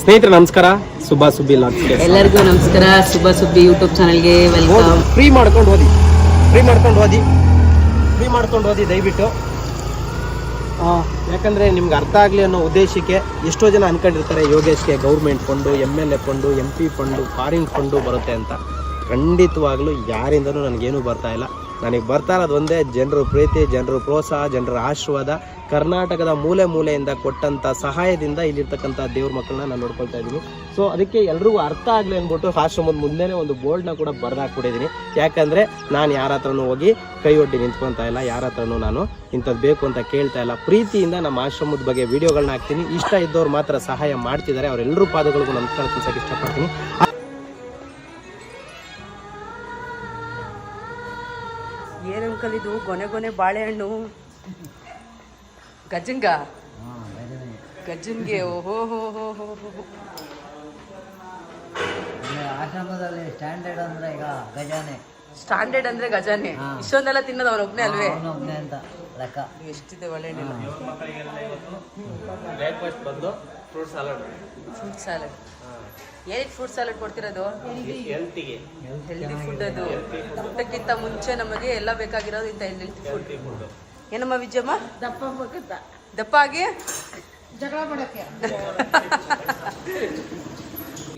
ಸ್ನೇಹಿತರೆ ನಮಸ್ಕಾರ. ಸುಬ್ಬಾ ಸುಬ್ಬಿ ಲಾಗ್ಸ್ಗೆ ಎಲ್ಲರಿಗೂ ನಮಸ್ಕಾರ. ಸುಬ್ಬಾ ಸುಬ್ಬಿ ಯೂಟ್ಯೂಬ್ ಚಾನಲ್ಗೆ ವೆಲ್ಕಮ್ ಫ್ರೀ ಮಾಡ್ಕೊಂಡು ಹೋದಿ. ಫ್ರೀ ಮಾಡ್ಕೊಂಡು ಹೋದಿ. ಫ್ರೀ ಮಾಡ್ಕೊಂಡು ಹೋದಿ ದಯವಿಟ್ಟು. ಯಾಕಂದರೆ ಯಾಕಂದ್ರೆ ನಿಮ್ಗೆ ಅರ್ಥ ಆಗಲಿ ಅನ್ನೋ ಉದ್ದೇಶಕ್ಕೆ ಎಷ್ಟೋ ಜನ ಅನ್ಕೊಂಡಿರ್ತಾರೆ ಯೋಗೇಶ್ಗೆ government fund M L A fund M P fund foreign fund ಬರುತ್ತೆ ಅಂತ. ಖಂಡಿತವಾಗ್ಲೂ ಯಾರಿಂದನೂ ನನಗೇನು ಬರ್ತಾ ಇಲ್ಲ. ನನಗೆ ಬರ್ತಾ ಇರೋದು ಒಂದೇ, ಜನರ ಪ್ರೀತಿ, ಜನರ ಪ್ರೋತ್ಸಾಹ, ಜನರ ಆಶೀರ್ವಾದ, ಕರ್ನಾಟಕದ ಮೂಲೆ ಮೂಲೆಯಿಂದ ಕೊಟ್ಟಂಥ ಸಹಾಯದಿಂದ ಇಲ್ಲಿರ್ತಕ್ಕಂಥ ದೇವ್ರ ಮಕ್ಕಳನ್ನ ನಾನು ನೋಡ್ಕೊಳ್ತಾ ಇದ್ದೀನಿ. ಸೊ ಅದಕ್ಕೆ ಎಲ್ರಿಗೂ ಅರ್ಥ ಆಗಲಿ ಅಂದ್ಬಿಟ್ಟು ಆಶ್ರಮದ ಮುಂದೆನೇ ಒಂದು ಬೋರ್ಡ್ನ ಕೂಡ ಬರ್ದಾಕ್ಬಿಟ್ಟಿದ್ದೀನಿ. ಯಾಕಂದರೆ ನಾನು ಯಾರ ಹತ್ರನೂ ಹೋಗಿ ಕೈ ಒಡ್ಡಿ ನಿಂತ್ಕೊತಾ ಇಲ್ಲ, ಯಾರ ಹತ್ರನೂ ನಾನು ಇಂಥದ್ದು ಬೇಕು ಅಂತ ಕೇಳ್ತಾ ಇಲ್ಲ. ಪ್ರೀತಿಯಿಂದ ನಮ್ಮ ಆಶ್ರಮದ ಬಗ್ಗೆ ವಿಡಿಯೋಗಳನ್ನ ಹಾಕ್ತೀನಿ. ಇಷ್ಟ ಇದ್ದವ್ರು ಮಾತ್ರ ಸಹಾಯ ಮಾಡ್ತಿದ್ದಾರೆ. ಅವರೆಲ್ಲರೂ ಪಾದಗಳಿಗೂ ನಮಸ್ಕಾರ ತಿಳ್ಸೋಕೆ ಇಷ್ಟಪಡ್ತೀನಿ. ಏನ್ ಅಂಕಲ್ ಇದು ಗೊನೆ ಗೊನೆ ಬಾಳೆಹಣ್ಣು. ಗಜಂಗ? ಗಜನ್ಗೆ ಓಹೋ ಹೋ ಹೋ ಹೋ ಹೋ. ಆಶ್ರಮದಲ್ಲಿ ಸ್ಟ್ಯಾಂಡರ್ಡ್ ಅಂದ್ರೆ ಈಗ ಗಜಾನೆ. ಸ್ಟ್ಯಾಂಡರ್ಡ್ ಅಂದ್ರೆ ಗಜಾನೆ. ಇಷ್ಟೊಂದೆಲ್ಲ ತಿನ್ನೋದು ಅವ್ರ ಒಬ್ನೇ ಅಲ್ವೇ ಅವನೊಬ್ನೇ ಅಂತ. ಲೆಕ್ಕ. ಎಷ್ಟಿದೆ ಬಾಳೆಹಣ್ಣಿಲ್ಲ ಬ್ರೇಕ್ಫಾಸ್ಟ್ ಬಂದು ಫ್ರೂಟ್ ಸಲಾಡ್. ಫ್ರೂಟ್ ಸ್ಯಾಲಡ್ ಏನಕ್ಕೆ ಫ್ರೂಟ್ ಸಲಾಡ್ ಕೊಡ್ತಿರೋದು? ಹೆಲ್ತಿಗೆ. ಹೆಲ್ದಿ ಫುಡ್ ಅದು. ಊಟಕ್ಕಿಂತ ಮುಂಚೆ ನಮಗೆ ಎಲ್ಲ ಬೇಕಾಗಿರೋದು ಇಂಥ ಹೆಲ್ತಿ ಫುಡ್ ಏನಮ್ಮ ವಿಜಯಮ್ಮ? ದಪ್ಪ ದಪ್ಪ ಆಗಿ?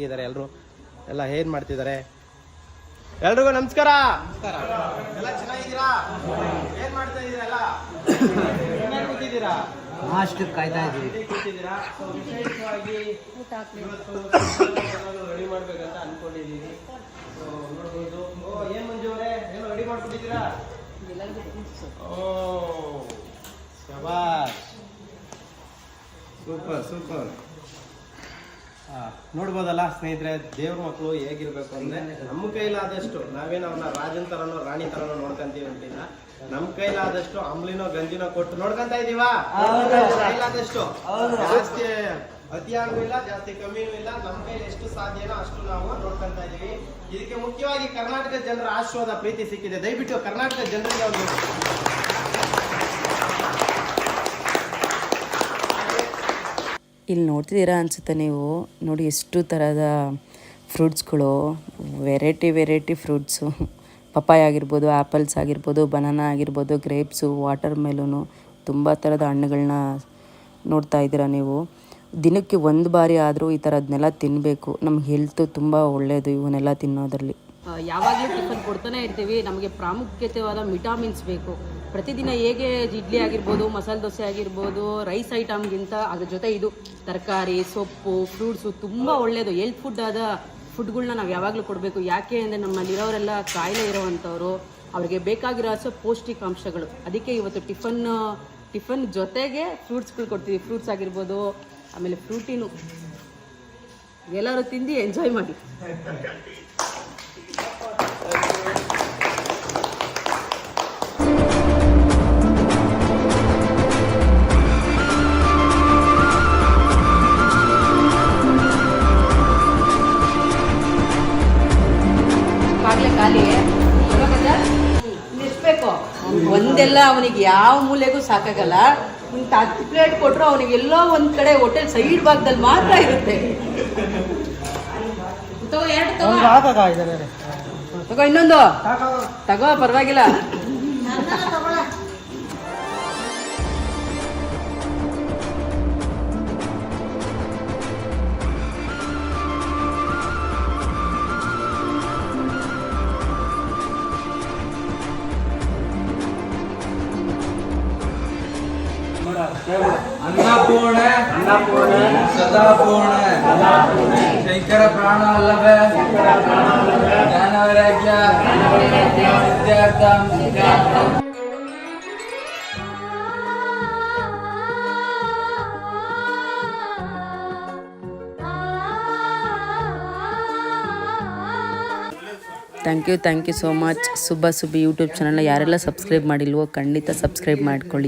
ಇದ್ದಾರೆ ಎಲ್ಲರೂ ಎಲ್ಲ ಏನ್ ಮಾಡ್ತಿದ್ದಾರೆ? ಎಲ್ರಿಗೂ ನಮಸ್ಕಾರ. ಎಲ್ಲ ಚೆನ್ನಾಗಿದ್ದೀರಾ? ಏನ್ ಮಾಡ್ತಾ ಇದೀರಾ ಎಲ್ಲ? ಅಷ್ಟು ಕಾಯ್ತಾ ಇದ್ದೀವಿ. ಕೂತಿದ್ದೀರಾ? So, ವಿಶೇಷವಾಗಿ ಇವತ್ತು ರೆಡಿ ಮಾಡ್ಬೇಕಂತ ಅನ್ಕೊಂಡಿದ್ದೀವಿ. So, ನೋಡ್ಬೋದು. ಓ ಏನ್ ಮಂಜು ಅವರೇ? ಏನೋ ರೆಡಿ ಮಾಡ್ಕೊಂಡಿದ್ದೀರಾ ಓ ಶಬಾಷ್. Super super. ನೋಡ್ಬೋದಲ್ಲ ಸ್ನೇಹಿತರೆ ದೇವ್ರ ಮಕ್ಕಳು ಹೇಗಿರ್ಬೇಕು ಅಂದ್ರೆ ನಮ್ಮ ಕೈಲಾದಷ್ಟು ನಾವೇನು ಅವ್ರನ್ನ ರಾಜನ್ ತರನೋ ರಾಣಿ ತರನೋ ನೋಡ್ಕೊಂತೀವಿ ಅಂತಿಲ್ಲ. ನಮ್ಮ ಕೈಲಾದಷ್ಟು ಅಂಬ್ಲಿನೋ ಗಂಜಿನೋ ಕೊಟ್ಟು ನೋಡ್ಕೊಂತ ಇದೀವಾ? ಕೈಲಾದಷ್ಟು. ಜಾಸ್ತಿ ಅತಿಯಾಗೂ ಇಲ್ಲ ಜಾಸ್ತಿ ಕಮ್ಮಿನೂ ಇಲ್ಲ. ನಮ್ಮ ಕೈಲಿ ಎಷ್ಟು ಸಾಧ್ಯನೋ ಅಷ್ಟು ನಾವು ನೋಡ್ಕೊಂತ ಇದೀವಿ. ಇದಕ್ಕೆ ಮುಖ್ಯವಾಗಿ ಕರ್ನಾಟಕ ಜನರ ಆಶೀರ್ವಾದ ಪ್ರೀತಿ ಸಿಕ್ಕಿದೆ. ದಯವಿಟ್ಟು ಕರ್ನಾಟಕ ಜನರಿಗೆ ಒಂದು ಇಲ್ಲಿ ನೋಡ್ತಿದ್ದೀರಾ ಅನ್ಸುತ್ತೆ ನೀವು? ನೋಡಿ ಎಷ್ಟು ಥರದ ಫ್ರೂಟ್ಸ್ಗಳು. Variety variety fruits. ಪಪ್ಪಾಯ ಆಗಿರ್ಬೋದು ಆ್ಯಪಲ್ಸ್ ಆಗಿರ್ಬೋದು, ಬನಾನಾ ಆಗಿರ್ಬೋದು, ಗ್ರೇಪ್ಸು ವಾಟರ್ ಮೆಲೂನು ತುಂಬ ಥರದ ಹಣ್ಣುಗಳನ್ನ ನೋಡ್ತಾ ಇದ್ದೀರಾ ನೀವು. ದಿನಕ್ಕೆ ಒಂದು ಬಾರಿ ಆದರೂ ಈ ಥರದನ್ನೆಲ್ಲ ತಿನ್ನಬೇಕು ನಮ್ಗೆ ಹೆಲ್ತು ತುಂಬ ಒಳ್ಳೆಯದು ಇವನ್ನೆಲ್ಲ ತಿನ್ನೋದ್ರಲ್ಲಿ. ಯಾವಾಗಲೂ ಟಿಫನ್ ಕೊಡ್ತಾನೆ ಇರ್ತೀವಿ. ನಮಗೆ ಪ್ರಾಮುಖ್ಯತೆವಾದ ವಿಟಾಮಿನ್ಸ್ ಬೇಕು. ಪ್ರತಿದಿನ ಹೇಗೆ ಇಡ್ಲಿ ಆಗಿರ್ಬೋದು, ಮಸಾಲೆ ದೋಸೆ ಆಗಿರ್ಬೋದು ರೈಸ್ ಐಟಮ್ಗಿಂತ ಅದ್ರ ಜೊತೆ ಇದು ತರಕಾರಿ, ಸೊಪ್ಪು ಫ್ರೂಟ್ಸು ತುಂಬ ಒಳ್ಳೆಯದು ಹೆಲ್ತ್ ಫುಡ್ ಆದ ಫುಡ್ಗಳನ್ನ ನಾವು ಯಾವಾಗಲೂ ಕೊಡಬೇಕು. ಯಾಕೆ ಅಂದರೆ ನಮ್ಮಲ್ಲಿರೋರೆಲ್ಲ ಕಾಯಿಲೆ ಇರೋವಂಥವ್ರು, ಅವ್ರಿಗೆ ಬೇಕಾಗಿರೋ ಪೌಷ್ಟಿಕಾಂಶಗಳು. ಅದಕ್ಕೆ ಇವತ್ತು ಟಿಫನ್ ಟಿಫನ್ ಜೊತೆಗೆ ಫ್ರೂಟ್ಸ್ಗಳು ಕೊಡ್ತೀವಿ. ಫ್ರೂಟ್ಸ್ ಆಗಿರ್ಬೋದು, ಆಮೇಲೆ ಫ್ರೂಟಿನು ಎಲ್ಲರೂ ತಿಂದು ಎಂಜಾಯ್ ಮಾಡಿ. ಒಂದೆಲ್ಲ ಅವನಿಗೆ ಯಾವ ಮೂಲೆಗೂ ಸಾಕಾಗಲ್ಲ. ಹತ್ತು ಪ್ಲೇಟ್ ಕೊಟ್ಟರು ಅವನಿಗೆ ಎಲ್ಲೋ ಒಂದ್ ಕಡೆ ಹೋಟೆಲ್ ಸೈಡ್ ಭಾಗದಲ್ಲಿ ಮಾತ್ರ ಇರುತ್ತೆ. ತಗೋ ಎರಡು ತಗೋ. ತಗೋ ಇನ್ನೊಂದು. ತಗೋ ಪರವಾಗಿಲ್ಲ. ಅನ್ನಪೂರ್ಣ ಅನ್ನಪೂರ್ಣ ಸದಾಪೂರ್ಣ. ಶಂಕರ ಪ್ರಾಣ ಅಲ್ಲಭ ಜ್ಞಾನ ವೈರಾಗ್ಯ ವಿದ್ಯಾರ್ಥ thank you thank you so much Subba Subbi YouTube ಚಾನಲ್ನ ಯಾರೆಲ್ಲ ಸಬ್ಸ್ಕ್ರೈಬ್ ಮಾಡಿಲ್ವೋ ಖಂಡಿತ ಸಬ್ಸ್ಕ್ರೈಬ್ ಮಾಡ್ಕೊಳ್ಳಿ.